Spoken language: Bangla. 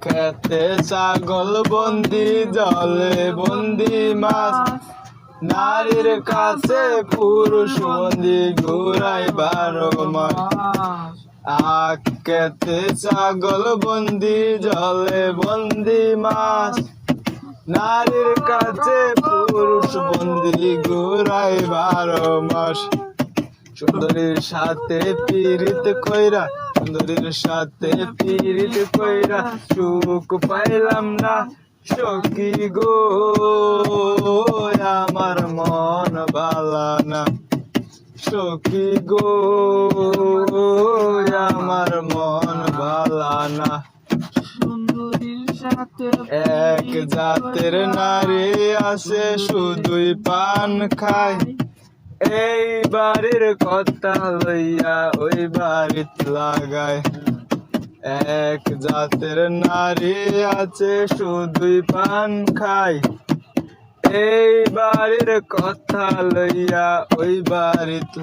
খেতে ছাগল বন্দি, জলে বন্দি মাছ। নারীর কাছে পুরুষ বন্দি ঘুরাই বারো মাস। আকেতে ছাগল বন্দি, জলে বন্দি মাছ। নারীর কাছে পুরুষ বন্দি ঘুরাই বারো মাস। সুন্দরীর সাথে পীড়িত কইরা সুন্দরীর সাথে পীড়িত কইরা সুখ পাইলাম না। সখী গো, আমার মন বালা না। সখী গো, আমার মন বালা না। এক জাতের নারী আছে, শুধুই পান খায়। এই বাড়ির কথা লইয়া ওই বাড়িত লাগায়। এক জাতের নারী আছে, শুধুই পান খায়। এই বাড়ির কথা লইয়া ওই বাড়িত